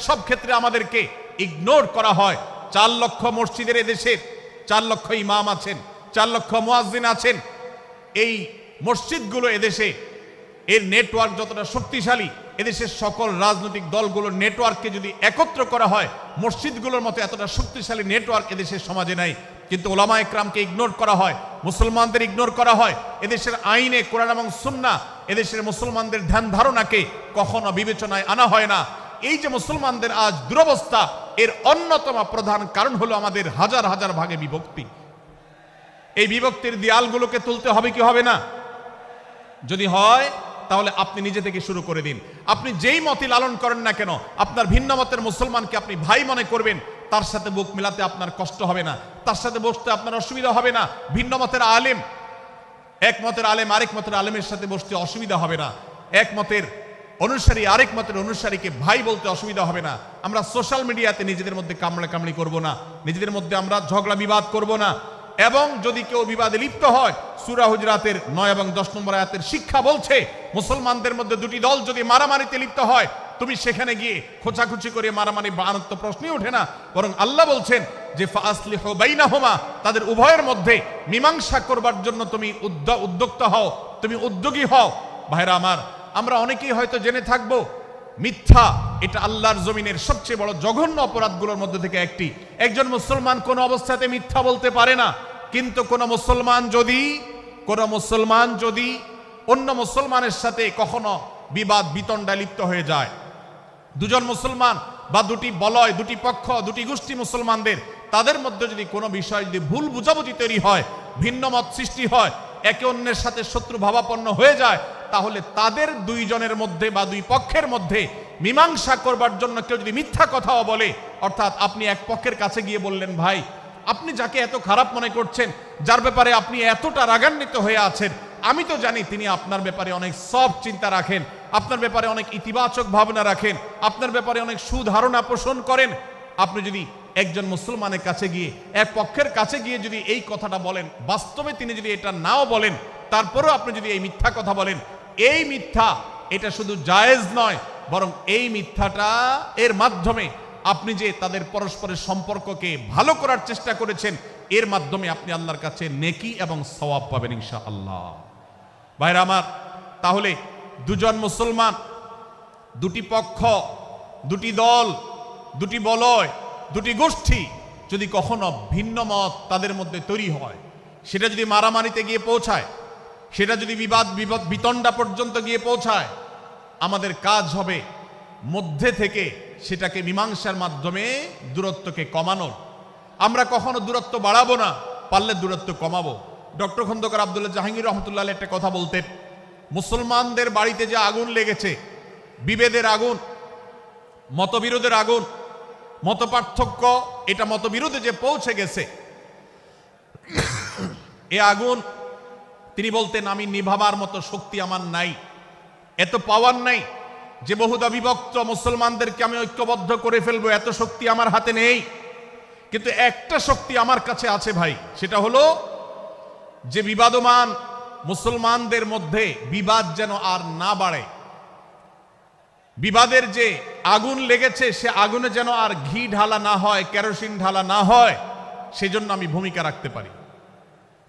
সব ক্ষেত্রে আমাদেরকে ইগনোর করা হয়। চার লক্ষ মসজিদের এদেশের, চার লক্ষ ইমাম আছেন, চার লক্ষ মুয়াজ্জিন আছেন। এই মসজিদগুলো এদেশে, এর নেটওয়ার্ক যতটা শক্তিশালী, এদেশের সকল রাজনৈতিক দলগুলোর নেটওয়ার্ককে যদি একত্র করা হয়, মসজিদগুলোর মতো এতটা শক্তিশালী নেটওয়ার্ক এদেশের সমাজে নাই। কিন্তু ওলামা একরামকে ইগনোর করা হয়, মুসলমানদের ইগনোর করা হয়। এদেশের আইনে কোরআন এবং সুন্না এদেশের মুসলমানদের ধ্যান ধারণাকে কখনো বিবেচনায় আনা হয় না। এই যে মুসলমানদের আজ দুরবস্থা, এর অন্যতম প্রধান কারণ হলো আমাদের হাজার হাজার ভাগে বিভক্তি। এই বিভক্তির দেয়ালগুলোকে তুলতে হবে কি হবে না? যদি হয়, তাহলে আপনি নিজে থেকে শুরু করে দিন। আপনি যেই মতি লালন করেন না কেন, আপনার ভিন্ন মতের মুসলমানকে আপনি ভাই মনে করবেন, তার সাথে বুক মিলাতে আপনার কষ্ট হবে না। তার সাথে বসতে আপনার অসুবিধা হবে না। ভিন্ন মতের আলেম, এক মতের আলেম আরেক মতের আলেমের সাথে বসতে অসুবিধা হবে না। এক মতের অনুসারী, আরেক মতের অনুসারীকে ভাই বলতে অসুবিধা হবে না। আমরা সোশ্যাল মিডিয়াতে নিজেদের মধ্যে কামড়া কামড়ি করব না। নিজেদের মধ্যে আমরা ঝগড়া বিবাদ করব না। এবং যদি কেউ বিবাদে লিপ্ত হয়, সুরা হুজরাতের নয় এবং দশ নম্বর আয়াতের শিক্ষা বলছে, মুসলমানদের মধ্যে দুটি দল যদি মারামারিতে লিপ্ত হয়, তুমি সেখানে গিয়ে খোঁচাখুচি করে মারামারি বানানোর তো প্রশ্নই ওঠে না। বরং আল্লাহ বলছেন যে ফাসলি ফাসলিহ বাইনাহুমা, তাদের উভয়ের মধ্যে মীমাংসা করবার জন্য তুমি উদ্য- উদ্যোক্তা হও, তুমি উদ্যোগী হও। ভাইরা আমার আমরা অনেকেই হয়তো জেনে থাকব, মিথ্যা, এটা আল্লাহর জমিনের সবচেয়ে বড় জঘন্য অপরাধগুলোর মধ্যে থেকে একটি। একজন মুসলমান কোন অবস্থাতে মিথ্যা বলতে পারে না, কিন্তু কোন মুসলমান যদি, কোন মুসলমান যদি অন্য মুসলমানের সাথে কখনো বিবাদ বিতণ্ডায় লিপ্ত হয়ে যায়। দুজন মুসলমান বা দুটি বলয়, দুটি পক্ষ, দুটি গোষ্ঠী মুসলমানদের, তাদের মধ্যে যদি কোনো বিষয় যদি ভুল বুঝাবুঝি তৈরি হয়, ভিন্ন মত সৃষ্টি হয়, একে অন্যের সাথে শত্রু ভাবাপন্ন হয়ে যায় তাহলে তাদের দুইজনের মধ্যে বা দুই পক্ষের মধ্যে মীমাংসা করবার জন্য কেউ যদি মিথ্যা কথাও বলে, অর্থাৎ আপনি এক পক্ষের কাছে গিয়ে বললেন, ভাই, আপনি যাকে এত খারাপ মনে করছেন, যার ব্যাপারে আপনি এতটা রাগান্বিত হয়ে আছেন, আমি তো জানি তিনি আপনার ব্যাপারে অনেক সব চিন্তা রাখেন, আপনার ব্যাপারে অনেক ইতিবাচক ভাবনা রাখেন, আপনার ব্যাপারে অনেক সুধারণা পোষণ করেন। আপনি যদি একজন মুসলমানের কাছে গিয়ে, এক পক্ষের কাছে গিয়ে যদি এই কথাটা বলেন, বাস্তবে তিনি যদি এটা নাও বলেন, তারপরেও আপনি যদি এই মিথ্যা কথা বলেন এই মিথ্যা, এটা শুধু জায়েজ নয়, বরং এই মিথ্যাটা এর মাধ্যমে আপনি যে তাদের পরস্পরের সম্পর্ককে ভালো করার চেষ্টা করেছেন, এর মাধ্যমে আপনি আল্লাহর কাছে নেকি এবং সওয়াব পাবেন ইনশা আল্লাহ ভাইরা আমার, তাহলে দুজন মুসলমান, দুটি পক্ষ, দুটি দল, দুটি বলয়, দুটি গোষ্ঠী যদি কখনো ভিন্ন মত তাদের মধ্যে তৈরি হয়, সেটা যদি মারামারিতে গিয়ে পৌঁছায় সেটা যদি বিবাদ বিবাদ বিতণ্ডা পর্যন্ত গিয়ে পৌঁছায়, আমাদের কাজ হবে মধ্যে থেকে সেটাকে মীমাংসার মাধ্যমে দূরত্বকে কমানোর। আমরা কখনো দূরত্ব বাড়াবো না, পারলে দূরত্ব কমাবো। ডক্টর খন্দকার আবদুল্লাহ জাহাঙ্গীর রহমতুল্লাহ একটা কথা বলতেন, মুসলমানদের বাড়িতে যে আগুন লেগেছে, বিভেদের আগুন, মতবিরোধের আগুন মত পার্থক্য এটা মতবিরোধে যে পৌঁছে গেছে, এ আগুন বলতেন, আমি নিভাবার মতো শক্তি আমার নাই। এত পাওয়ার নাই যে বহুদা বিভক্ত মুসলমানদেরকে আমি ঐক্যবদ্ধ করে ফেলব। এত শক্তি আমার হাতে নেই। কিন্তু একটা শক্তি আমার কাছে আছে ভাই, সেটা হলো যে বিবাদমান মুসলমানদের মধ্যে বিবাদ যেন আর না বাড়ে। বিবাদের যে আগুন লেগেছে, সে আগুনে যেন আর ঘি ঢালা না হয়, কেরোসিন ঢালা না হয়, সেজন্য আমি ভূমিকা রাখতে পারি।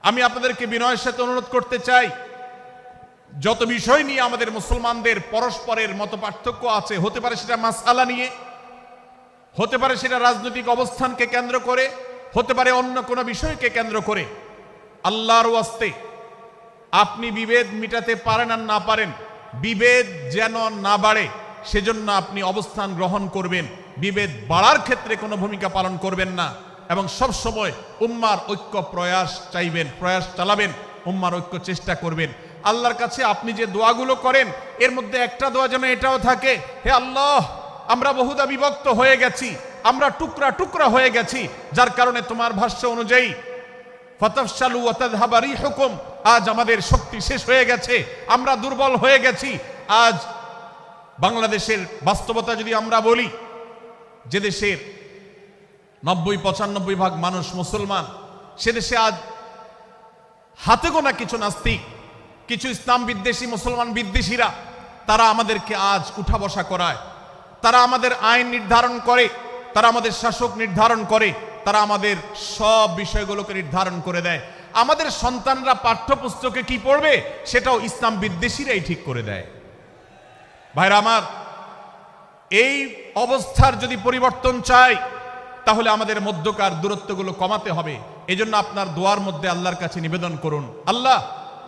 আমি আপনাদেরকে বিনয়ের সাথে অনুরোধ করতে চাই, যত বিষয় নিয়ে আমাদের মুসলমানদের পরস্পরের মত পার্থক্য আছে, হতে পারে সেটা মাসালা নিয়ে, হতে পারে সেটা রাজনৈতিক অবস্থানকে কেন্দ্র করে, হতে পারে অন্য কোনো বিষয়কে কেন্দ্র করে, আল্লাহর ওয়াস্তে আপনি বিভেদ মিটাতে পারেন আর না পারেন, বিভেদ যেন না বাড়ে, সেজন্য আপনি অবস্থান গ্রহণ করবেন, বিভেদ বাড়ার ক্ষেত্রে কোনো ভূমিকা পালন করবেন না। এবং সব সময় উম্মার ঐক্য প্রয়াস চাইবেন, প্রয়াস চালাবেন, উম্মার ঐক্য চেষ্টা করবেন। আল্লাহর কাছে আপনি যে দোয়াগুলো করেন, এর মধ্যে একটা দোয়া যেন এটাও থাকে, হে আল্লাহ, আমরা বহুদা বিভক্ত হয়ে গেছি, আমরা টুকরা টুকরা হয়ে গেছি, যার কারণে তোমার ভাষ্য অনুযায়ী ফতফসালু ওয়াতাদহাবারি হুকুম আজ আমাদের শক্তি শেষ হয়ে গেছে, আমরা দুর্বল হয়ে গেছি, আজ বাংলাদেশের বাস্তবতা যদি আমরা বলি, যে দেশের নব্বই, পঁচানব্বই ভাগ মানুষ মুসলমান। সে দেশে আজ হাতে গোনা কিছু নাস্তিক, কিছু ইসলাম বিদ্বেষী, মুসলমান বিদ্বেষীরা, তারা আমাদেরকে আজ উঠা বসা করায়। তারা আমাদের আইন নির্ধারণ করে, তারা আমাদের শাসক নির্ধারণ করে, তারা আমাদের সব বিষয়গুলোকে নির্ধারণ করে দেয়। আমাদের সন্তানরা পাঠ্যপুস্তকে কি পড়বে? সেটাও ইসলাম বিদ্বেষীরাই ঠিক করে দেয়। ভাইরা আমার, এই অবস্থার যদি পরিবর্তন চাই তাহলে আমাদের মধ্যকার দূরত্বগুলো কমাতে হবে। এজন্য আপনার দোয়ার মধ্যে আল্লাহর কাছে নিবেদন করুন। আল্লাহ,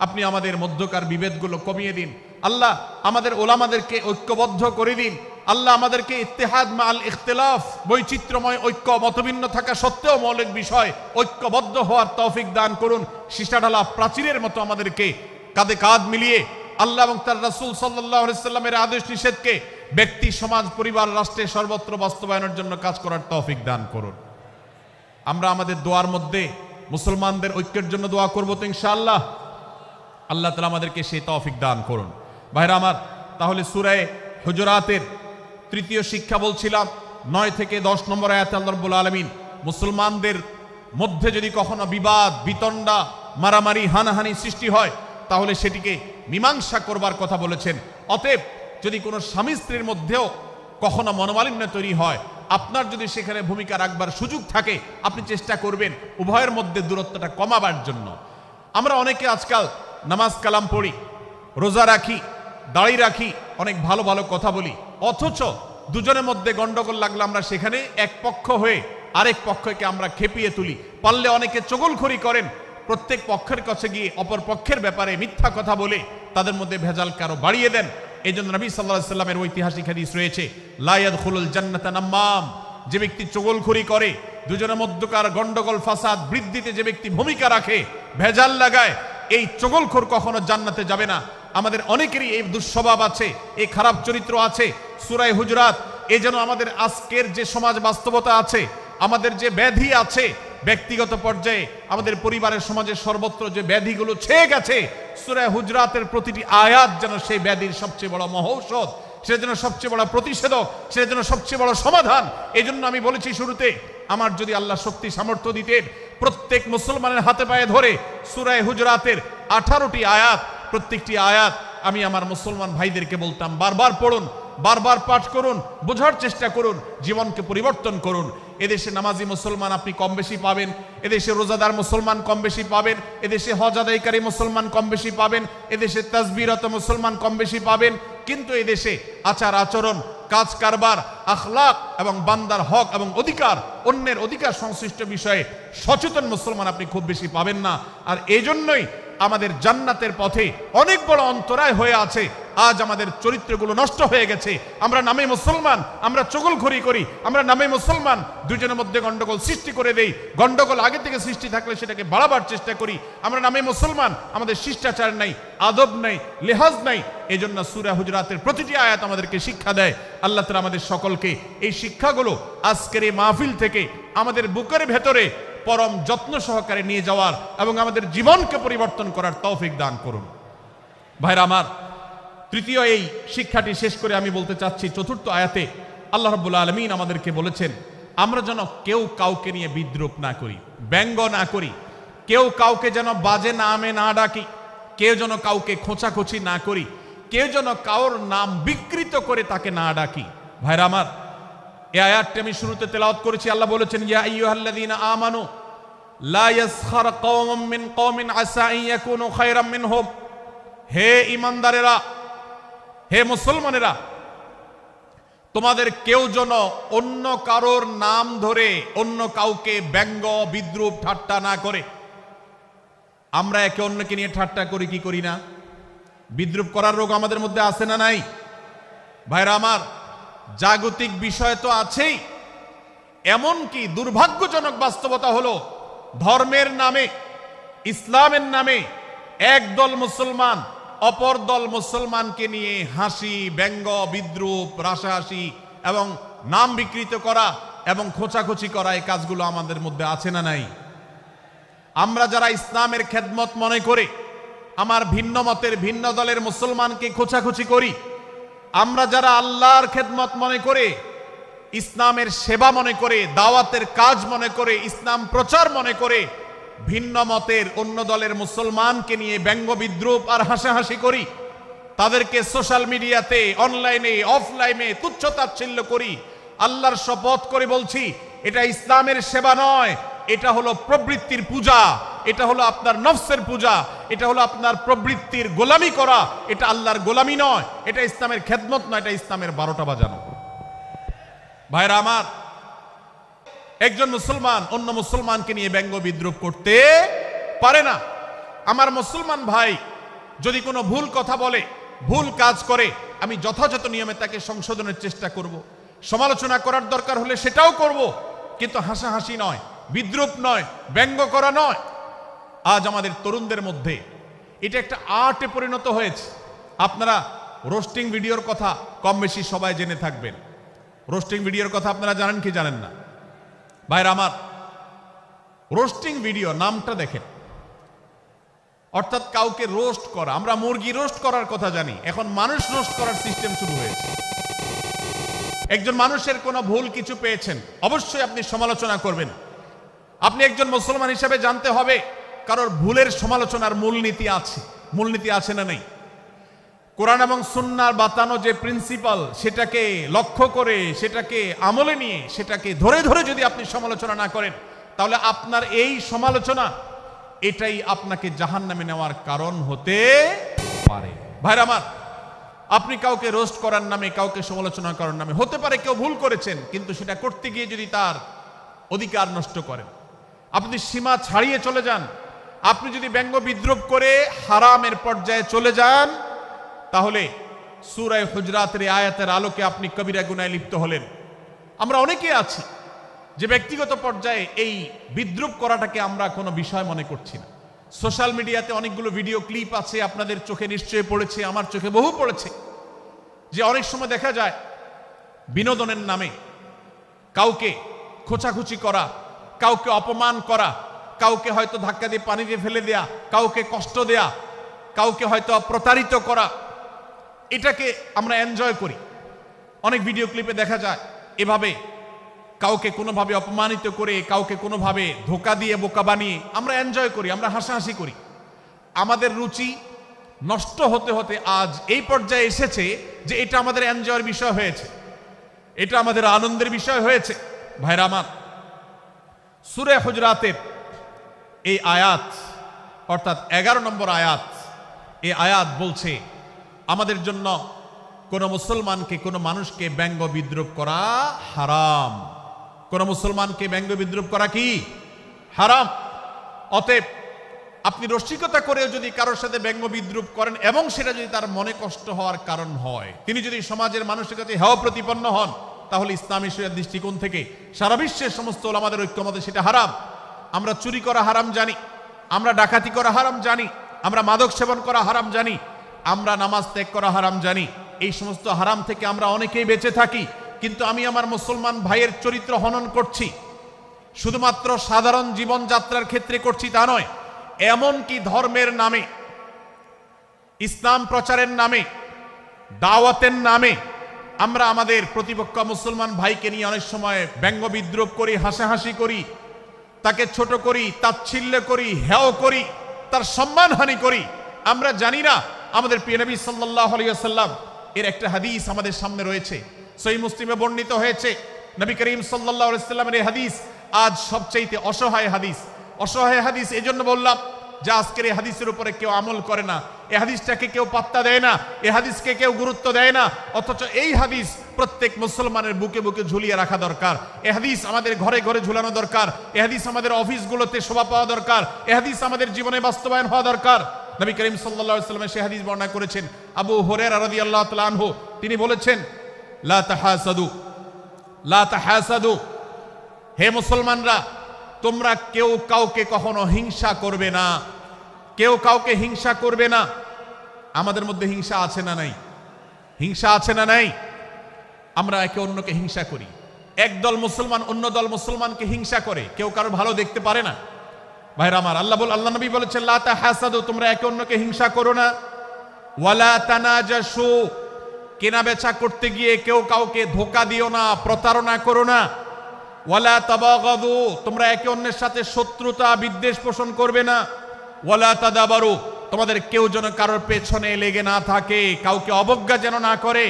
আপনি আমাদের মধ্যকার বিভেদগুলো কমিয়ে দিন। আল্লাহ, আমাদের ওলামাদেরকে ঐক্যবদ্ধ করে দিন। আল্লাহ, আমাদেরকে ইত্তেহাদ মাল ইখতিলাফ, বৈচিত্র্যময় ঐক্য মতভিন্ন থাকা সত্ত্বেও মৌলিক বিষয় ঐক্যবদ্ধ হওয়ার তৌফিক দান করুন। সীসাঢালা প্রাচীরের মতো আমাদেরকে কাঁধে কাঁধ মিলিয়ে আল্লাহ এবং তার রাসূল আলাইহি সাল্লামের আদেশ নিষেধকে ব্যক্তি, সমাজ, পরিবার, রাষ্ট্রে সর্বত্র বাস্তবায়নের জন্য কাজ করার তৌফিক দান করুন। আমরা আমাদের দোয়ার মধ্যে মুসলমানদের ঐক্যের জন্য দোয়া করব তো ইনশাআল্লাহ। আল্লাহ তালা আমাদেরকে সেই তৌফিক দান করুন। ভাইরা আমার, তাহলে সুরায় হুজরাতের তৃতীয় শিক্ষা বলছিলাম, নয় থেকে দশ নম্বর আয়াত আল্লাহ রব্বুল আলমিন, মুসলমানদের মধ্যে যদি কখনো বিবাদ, বিতণ্ডা, মারামারি, হানাহানি সৃষ্টি হয়, তাহলে সেটিকে মীমাংসা করবার কথা বলেছেন। অতএব যদি কোনো স্বামী স্ত্রীর মধ্যেও কখনো মনোমালিন্য তৈরি হয়, আপনার যদি সেখানে ভূমিকা রাখবার সুযোগ থাকে, আপনি চেষ্টা করবেন উভয়ের মধ্যে দূরত্বটা কমাবার জন্য। আমরা অনেকে আজকাল নামাজ কালাম পড়ি, রোজা রাখি, দাড়ি রাখি, অনেক ভালো ভালো কথা বলি। অথচ দুজনের মধ্যে গন্ডগোল লাগলে আমরা সেখানে এক পক্ষ হয়ে আরেক পক্ষকে আমরা খেপিয়ে তুলি। পারলে অনেকে চগলখড়ি করেন, প্রত্যেক পক্ষের কাছে গিয়ে অপর পক্ষের ব্যাপারে মিথ্যা কথা বলে তাদের মধ্যে ভেজাল কারও বাড়িয়ে দেন। এই জন্য নবী সাল্লাহ সাল্লামের ঐতিহাসিক হাদিস রয়েছে লায়াদ খুলুল জান্নাতা নাম্মাম, যে ব্যক্তি চগলখড়ি করে, দুজনের মধ্যকার গন্ডগোল, ফাসাদ বৃদ্ধিতে যে ব্যক্তি ভূমিকা রাখে, ভেজাল লাগায়, এই চগলখোর কখনো জান্নাতে যাবে না। আমাদের অনেকেরই এই দুঃস্বভাব আছে, এই খারাপ চরিত্র আছে সুরাই হুজরাত এই যেন আমাদের আজকের যে সমাজ বাস্তবতা আছে, আমাদের যে ব্যাধি আছে ব্যক্তিগত পর্যায়ে আমাদের পরিবারের সমাজের সর্বত্র যে ব্যাধিগুলো ছেয়ে গেছে সুরায় হুজরাতের প্রতিটি আয়াত যেন সেই ব্যাধির সবচেয়ে বড় মহৌষধ, সেটা যেন সবচেয়ে বড় প্রতিষেধক, সেটা যেন সবচেয়ে বড় সমাধান। এই জন্য আমি বলেছি শুরুতে, আমার যদি আল্লাহ শক্তি সামর্থ্য দিতেন, প্রত্যেক মুসলমানের হাতে পায়ে ধরে সুরায় হুজরাতের আঠারোটি আয়াত, প্রত্যেকটি আয়াত আমি আমার মুসলমান ভাইদেরকে বলতাম, বারবার পড়ুন। বারবার পাঠ করুন, বোঝার চেষ্টা করুন, জীবনকে পরিবর্তন করুন। এদেশে নামাজি মুসলমান আপনি কম বেশি পাবেন, এদেশে রোজাদার মুসলমান কম বেশি পাবেন, এদেশে হজ আদায়কারী মুসলমান কম বেশি পাবেন, এদেশে তাসবিরত মুসলমান কম বেশি পাবেন, কিন্তু এদেশে আচার আচরণ, কাজ কারবার, আখলাক এবং বান্দার হক এবং অধিকার, অন্যের অধিকার সংশ্লিষ্ট বিষয়ে সচেতন মুসলমান আপনি খুব বেশি পাবেন না। আর এই জন্যই আমাদের জান্নাতের পথে অনেক বড় অন্তরায় হয়ে আছে আজ আমাদের চরিত্রগুলো নষ্ট হয়ে গেছে। আমরা নামে মুসলমান, আমরা চগলখড়ি করি, আমরা নামে মুসলমান। দুজনের মধ্যে গন্ডগোল সৃষ্টি করে দেই। গন্ডগোল আগে থেকে সৃষ্টি থাকলে সেটাকে বাড়াবার চেষ্টা করি। আমরা নামে মুসলমান, আমাদের শিষ্টাচার নাই, আদব নাই, লেহাজ নাই। এই জন্য সুরা হুজরাতের প্রতিটি আয়াত আমাদেরকে শিক্ষা দেয়। আল্লাহ তালা আমাদের সকলকে এই শিক্ষাগুলো আজকের এই মাহফিল থেকে আমাদের বুকের ভেতরে পরম যত্ন সহকারে নিয়ে যাওয়ার এবং আমাদের জীবনকে পরিবর্তন করার তৌফিক দান করুন। ভাইরা আমার তৃতীয় এই শিক্ষাটি শেষ করে আমি বলতে চাচ্ছি, চতুর্থ আয়াতে আল্লাহ রব্বুল আলমিন আমাদেরকে বলেছেন, আমরা যেন কেউ কাউকে নিয়ে বিদ্রুপ না করি, ব্যঙ্গ না করি, কেউ কাউকে যেন বাজে নামে না ডাকি, কেউ যেন কাউকে খোঁচাখুচি না করি, কেউ যেন কাউর নাম বিকৃত করে তাকে না ডাকি। ভাইরা আমার, এ আয়াতটি আমি শুরুতে তেলাওয়াত করেছি, আল্লাহ বলেছেন আমানু, লা হে ঈমানদারেরা হে মুসলমানেরা, তোমাদের কেউ যেন অন্য কারোর নাম ধরে অন্য কাউকে ব্যঙ্গ, বিদ্রুপ, ঠাট্টা না করে। আমরা একে অন্যকে নিয়ে ঠাট্টা করি, কি করি না? বিদ্রুপ করার রোগ আমাদের মধ্যে আছে না নাই? ভাইরা আমার, জাগতিক বিষয় তো আছেই। এমনকি দুর্ভাগ্যজনক বাস্তবতা হলো, ধর্মের নামে, ইসলামের নামে একদল মুসলমান অপর দল মুসলমানকে নিয়ে হাসি, ব্যঙ্গ, বিদ্রুপ, রাসাহাসি এবং নাম বিকৃত করা এবং খোঁচাখুচি করা এই কাজগুলো আমাদের মধ্যে আছে না নাই? আমরা যারা ইসলামের খেদমত মনে করে, আমার ভিন্ন মতের ভিন্ন দলের মুসলমানকে খোঁচাখুচি করি, আমরা যারা আল্লাহর খেদমত মনে করে, ইসলামের সেবা মনে করে, দাওয়াতের কাজ মনে করে, ইসলাম প্রচার মনে করে ভিন্ন মতের অন্য দলের মুসলমানকে নিয়ে ব্যঙ্গ বিদ্রুপ আর হাসাহাসি করি। তাদেরকে সোশ্যাল মিডিয়াতে, অনলাইনে, অফলাইনে তুচ্ছ তাচ্ছিল্য করি। আল্লাহর শপথ করে বলছি, এটা ইসলামের সেবা নয়, এটা হলো প্রবৃত্তির পূজা, এটা হলো আপনার নফসের পূজা, এটা হলো আপনার প্রবৃত্তির গোলামি করা, এটা আল্লাহর গোলামি নয়, এটা ইসলামের খেদমত নয়, এটা ইসলামের বারোটা বাজানো। ভাইরা আমার একজন মুসলমান অন্য মুসলমানকে নিয়ে ব্যঙ্গ বিদ্রুপ করতে পারে না। আমার মুসলমান ভাই যদি কোনো ভুল কথা বলে, ভুল কাজ করে, আমি যথাযথ নিয়মে তাকে সংশোধনের চেষ্টা করব। সমালোচনা করার দরকার হলে সেটাও করব, কিন্তু হাসাহাসি নয়, বিদ্রুপ নয়, ব্যঙ্গ করা নয়। আজ আমাদের তরুণদের মধ্যে এটা একটা আর্টে পরিণত হয়েছে। আপনারা রোস্টিং ভিডিওর কথা কম বেশি সবাই জেনে থাকবেন। রোস্টিং ভিডিওর কথা আপনারা জানেন কি জানেন না? ভাইরা আমার রোস্টিং ভিডিও নামটা দেখেন। অর্থাৎ কাউকে রোস্ট করা, আমরা মুরগি রোস্ট করার কথা জানি, এখন মানুষ রোস্ট করার সিস্টেম শুরু হয়েছে। একজন মানুষের কোনো ভুল কিছু পেয়েছেন, অবশ্যই আপনি সমালোচনা করবেন। আপনি একজন মুসলমান হিসেবে জানতে হবে, কারোর ভুলের সমালোচনার মূলনীতি আছে মূলনীতি আছে না নেই। কোরআন এবং সুন্নার বাতানো যে প্রিন্সিপাল সেটাকে লক্ষ্য করে, সেটাকে আমলে নিয়ে, সেটাকে ধরে ধরে যদি আপনি সমালোচনা না করেন, তাহলে আপনার এই সমালোচনা, এটাই আপনাকে জাহান নামে নেওয়ার কারণ হতে পারে। ভাইরা আমার, আপনি কাউকে রোস্ট করার নামে, কাউকে সমালোচনা করার নামে, হতে পারে কেউ ভুল করেছেন, কিন্তু সেটা করতে গিয়ে যদি তার অধিকার নষ্ট করেন, আপনি সীমা ছাড়িয়ে চলে যান, আপনি যদি ব্যঙ্গ বিদ্রুপ করে হারামের পর্যায়ে চলে যান তাহলে সুরায় হুজরাতের আয়াতের আলোকে আপনি কবিরা গুনায় লিপ্ত হলেন। আমরা অনেকে আছি যে ব্যক্তিগত পর্যায়ে এই বিদ্রুপ করাটাকে আমরা কোনো বিষয় মনে করছি না। সোশ্যাল মিডিয়াতে অনেকগুলো ভিডিও ক্লিপ আছে, আপনাদের চোখে নিশ্চয়ই পড়েছে, আমার চোখে বহু পড়েছে। যে অনেক সময় দেখা যায়, বিনোদনের নামে কাউকে খোঁচাখুচি করা, কাউকে অপমান করা, কাউকে হয়তো ধাক্কা দিয়ে পানিতে ফেলে দেয়া, কাউকে কষ্ট দেয়া, কাউকে হয়তো প্রতারিত করা এটাকে আমরা এনজয় করি। অনেক ভিডিও ক্লিপে দেখা যায়, এভাবে কাউকে কোনোভাবে অপমানিত করে, কাউকে কোনোভাবে ধোকা দিয়ে, বোকা বানিয়ে আমরা এনজয় করি, আমরা হাসাহাসি করি। আমাদের রুচি নষ্ট হতে হতে আজ এই পর্যায়ে এসেছে যে এটা আমাদের এনজয়ের বিষয় হয়েছে। এটা আমাদের আনন্দের বিষয় হয়েছে। ভাইরা সুরে হুজরাতের এই আয়াত, অর্থাৎ এগারো নম্বর আয়াত, এই আয়াত বলছে আমাদের জন্য কোন মুসলমানকে, কোন মানুষকে ব্যঙ্গ বিদ্রুপ করা হারাম। কোন মুসলমানকে ব্যঙ্গ বিদ্রুপ করা কি হারাম? অতএব আপনি রসিকতা করেও যদি কারোর সাথে ব্যঙ্গ বিদ্রুপ করেন এবং সেটা যদি তার মনে কষ্ট হওয়ার কারণ হয়, তিনি যদি সমাজের মানুষের কাছে হেয় প্রতিপন্ন হন, তাহলে ইসলামী শরিয়ার দৃষ্টিকোণ থেকে সারা বিশ্বের সমস্ত ওলামাদের ঐক্যমতে সেটা হারাম। আমরা চুরি করা হারাম জানি, আমরা ডাকাতি করা হারাম জানি, আমরা মাদক সেবন করা হারাম জানি আমরা নামাজ ত্যাগ করা হারাম জানি। এই সমস্ত হারাম থেকে আমরা অনেকেই বেঁচে থাকি। কিন্তু আমি আমার মুসলমান ভাইয়ের চরিত্র হনন করছি। শুধুমাত্র সাধারণ জীবনযাত্রার ক্ষেত্রে করছি তা নয়, এমনকি ধর্মের নামে, ইসলাম প্রচারের নামে, দাওয়াতের নামে আমরা আমাদের প্রতিপক্ষ মুসলমান ভাইকে নিয়ে অনেক সময় ব্যঙ্গ বিদ্রুপ করি, হাসাহাসি করি, তাকে ছোট করি, তাচ্ছিল্য করি হেও করি, তার সম্মানহানি করি। আমরা জানি না আমাদের প্রিয় নবী সাল্লাহ আলিয়াল্লাম এর একটা হাদিস আমাদের সামনে রয়েছে। সই মুসলিমে বর্ণিত হয়েছে, নবী করিম সাল্লাহ সাল্লামের এই হাদিস আজ সবচাইতে অসহায় হাদিস। অসহায় হাদিস এই জন্য বললাম যে আজকের এই হাদিসের উপরে কেউ আমল করে না, এই হাদিসটাকে কেউ পাত্তা দেয় না, এই হাদিসকে কেউ গুরুত্ব দেয় না, অথচ এই হাদিস প্রত্যেক মুসলমানের বুকে বুকে ঝুলিয়ে রাখা দরকার। এ হাদিস আমাদের ঘরে ঘরে ঝুলানো দরকার এ হাদিস আমাদের অফিসগুলোতে শোভা পাওয়া দরকার এ হাদিস আমাদের জীবনে বাস্তবায়ন হওয়া দরকার। নবী করিম সাল্লামের সে হাদিস বর্ণনা করেছেন। আবু হুরায়রা রাদিয়াল্লাহু তাআলা আনহু, তিনি বলেছেন, লা লা হে মুসলমানরা, তোমরা কেউ কাউকে কখনো হিংসা করবে না। কেউ কাউকে হিংসা করবে না। আমাদের মধ্যে হিংসা আছে না নাই? হিংসা আছে না নাই? আমরা একে অন্যকে হিংসা করি। একদল মুসলমান অন্য দল মুসলমানকে হিংসা করে। কেউ কারও ভালো দেখতে পারে না। ভাইরা আমার আল্লাহ বল আল্লাহ নবী বলেছেন, লা তাহাসাদু, তোমরা একে অন্যকে হিংসা করো না। ওয়ালা তানাজাসু কেনা বেচা করতে গিয়ে কেউ কাউকে ধোকা দিও না, প্রতারণা করো না। ওয়ালা তাবাগাদু, তোমরা একে অন্যের সাথে শত্রুতা, বিদ্বেষ পোষণ করবে না। ওয়ালা তাদাবারু, তোমাদের কেউ যেন কারোর পেছনে লেগে না থাকে, কাউকে অবজ্ঞা যেন না করে।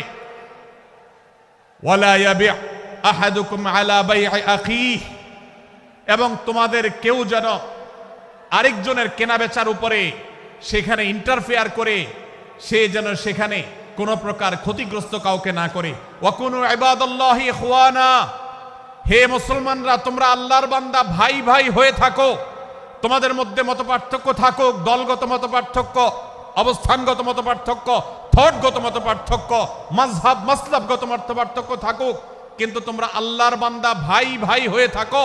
ওয়ালা ইয়াবি' আহাদুকুম আলা বাই'i আখিহি, এবং তোমাদের কেউ যেন আরেকজনের কেনা বেচার উপরে সেখানে ইন্টারফেয়ার করে, সে যেন সেখানে কোনো প্রকার ক্ষতিগ্রস্ত কাউকে না করে। ওয়াকুনু ইবাদাল্লাহি ইখওয়ানা। হে মুসলমানরা, তোমরা আল্লাহর বান্দা, ভাই ভাই হয়ে থাকো। তোমাদের মধ্যে মত পার্থক্য থাকুক, দলগত মত পার্থক্য অবস্থানগত মত পার্থক্য থটগত মত পার্থক্য মাযহাব, মাসলাবগত মত পার্থক্য থাকুক। কিন্তু তোমরা আল্লাহর বান্দা, ভাই ভাই হয়ে থাকো।